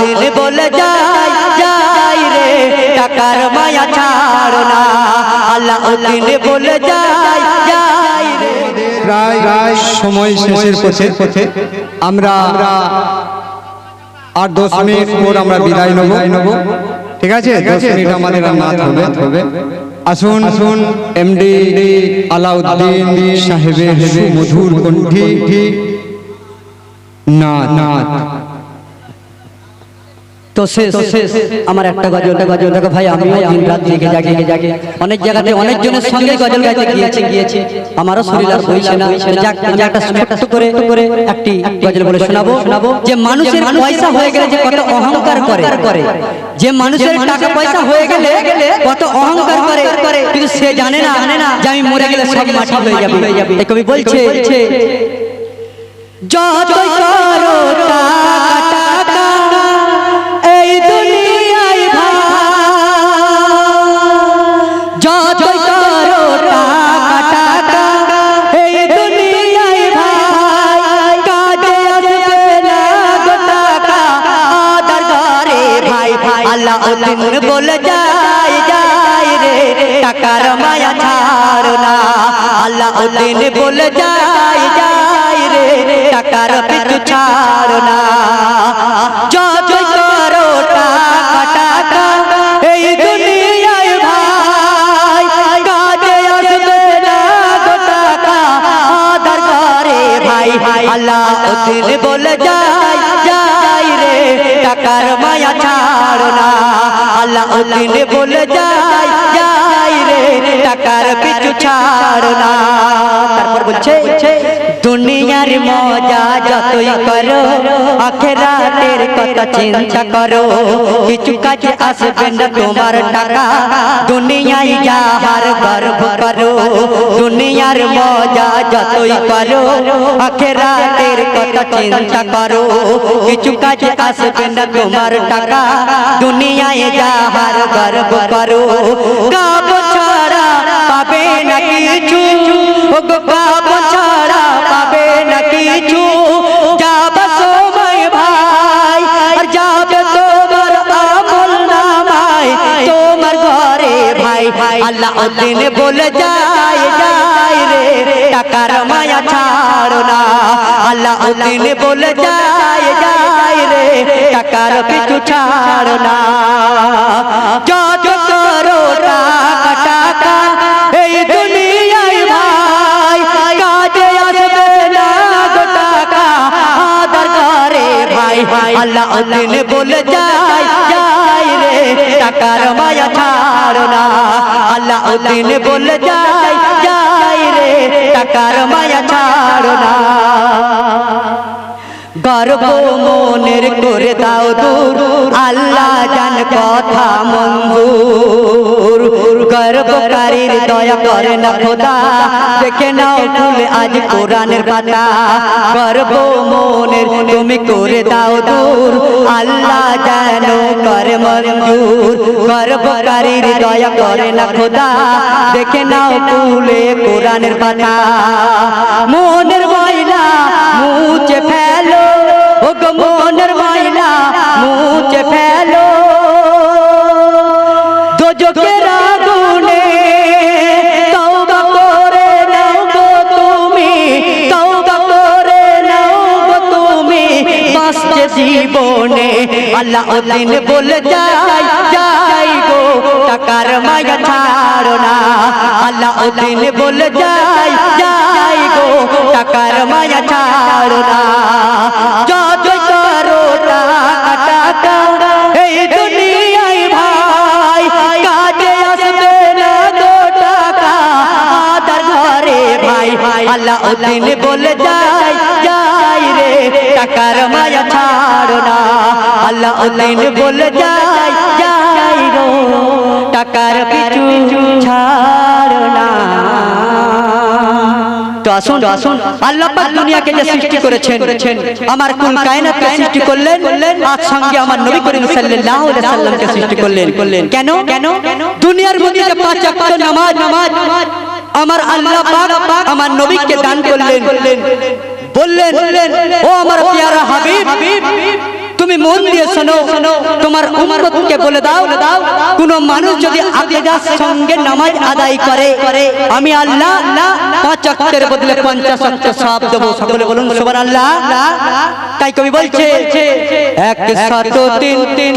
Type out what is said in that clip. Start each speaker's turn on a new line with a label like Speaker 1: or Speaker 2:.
Speaker 1: উদ্দিন বলে যাই যাই রে টাকার মায়া ছাড়ো না। আল্লাহ উদ্দিন বলে যাই যাই রে।
Speaker 2: প্রায় প্রায় সময় শেষের পথে পথে আমরা আমরা আর দশ মিনিট পর আমরা বিদায় নেব। নেব ঠিক আছে। দশ মিনিট আমাদের আর নাচ হবে। হবে আসুন আসুন এমডি আলাউদ্দিন সাহেবের মধুর কণ্ঠী। না না
Speaker 1: তো শেষ শেষ আমার একটা গজল গজল। দেখো ভাই আমি দিন রাত জেগে জাগে। জাগে অনেক জায়গাতে অনেক জনের সঙ্গে গজল গাইতে গিয়েছি গিয়েছি। আমারও শরীর আর বইছে না। যাক আমি একটা ছোট্ট করে করে একটি গজল বলে শোনাবো। শোনাবো। যে মানুষের পয়সা হয়ে গেলে যে কত অহংকার করে। করে যে মানুষের টাকা পয়সা হয়ে গেলে কত অহংকার করে। কিন্তু সে জানে না জানে না যে আমি মরে গেলে সব মাটি হয়ে যাবে। কবি বলছে যত করো আল্লাহ উদ্দিন বলে যাই যাই রে টাকার মায়া ছাড়ো না। আল্লাহ উদ্দিন বলে যাই যাই রে টাকার পিছু ছাড়ো না। যত করো টাকা টাকা এই দুনিয়ায় ভাই কাজে আসবে না টাকা। আদার ঘরে ভাই আল্লাহ উদ্দিন বলে যাই যাই আল্লাহ উদ্দিন বলে যাই যাই রে, টাকার পিছু ছাড় না। তারপর বলছে, দুনিয়ার মজা যতই করো আখেরাতের কথা চিন্তা করো। কিছু কাজে আসবে না তোমার টাকা। দুনিয়ায় যাহার গর্ব করো, দুনিয়ার মজা যতই করো আখেরাতের কথা চিন্তা করো। কিছু কাজে আসবে না তোমার টাকা। দুনিয়ায় যাহার গর্ব করো। গাব ছাড়া পাবে না কিছু। ও আল্লাহ উদ্দিন বলে যাই যাই রে টাকার মায়া ছাড়ো না। আল্লাহ উদ্দিন বলে যাই যাই রে টাকার পিছু ছাড়ো না। যত করো টাকা টাকা এই দুনিয়ায় ভাই কাজে আসবে না গো টাকা আদার করে ভাই। ভাই আল্লাহ উদ্দিন বলে যাই যাই রে টাকার মায়া ছাড়ো না। উদ্দিন বলে যাই যাই রে টাকার মায়া ছাড়ো না। গর্ব মনের করে দাও দূর আল্লাহ জান কথা মঞ্জুর। গর্বকারীর দয়া করে না খোদা দেখে নাও খুলে আজ কোরআনের পাতা গর্ব মনের তুমি করে দাও দূর আল্লাহ যেন করে মঞ্জুর গর্বকারীর দয়া করে না খোদা দেখে নাও খুলে কোরআনের পাতা মনের ময়লা মুছে ফেলো জীবনে আল্লাহ উদ্দিন বলে যাই যাই গো টাকার মায়া ছাড়ো না আল্লাহ উদ্দিন বলে যাই যাই গো টাকার মায়া ছাড়ো না যত করো টাকা টাকা এই দুনিয়ায় ভাই কাজে আসবে না গো টাকা আদার ঘরে ভাই ভাই আল্লাহ উদ্দিন বলে যাই যাই আল্লাহ উদ্দিন বলে যাই যাই গো টাকার পিছু ছাড়ো না। তো আসুন আসুন আল্লাহ পাক দুনিয়াকে যে সৃষ্টি করেছেন আমার কুল কায়নাতকে সৃষ্টি করলেন আজ সঙ্গে আমার নবী করিম সাল্লাল্লাহু আলাইহি সাল্লামকে সৃষ্টি করলেন। কেন? কেন? দুনিয়ার মধ্যে যে পাঁচ ওয়াক্ত নামাজ নামাজ আমার আল্লাহ পাক আমার নবীকে দান করলেন। বললেন ও আমার প্যারা হাবিব তুমি মন দিয়ে শোনো, তোমার উম্মতকে বলে দাও দাও কোন মানুষ যদি আকিদার সঙ্গে নামাজ আদায় করে, আমি আল্লাহ পাঁচ অক্ষরের বদলে পঞ্চাশ অক্ষর সওয়াব দেব। সকলে বলুন, সুবহানাল্লাহ। তাই কবি বলছে এক সাত তিন তিন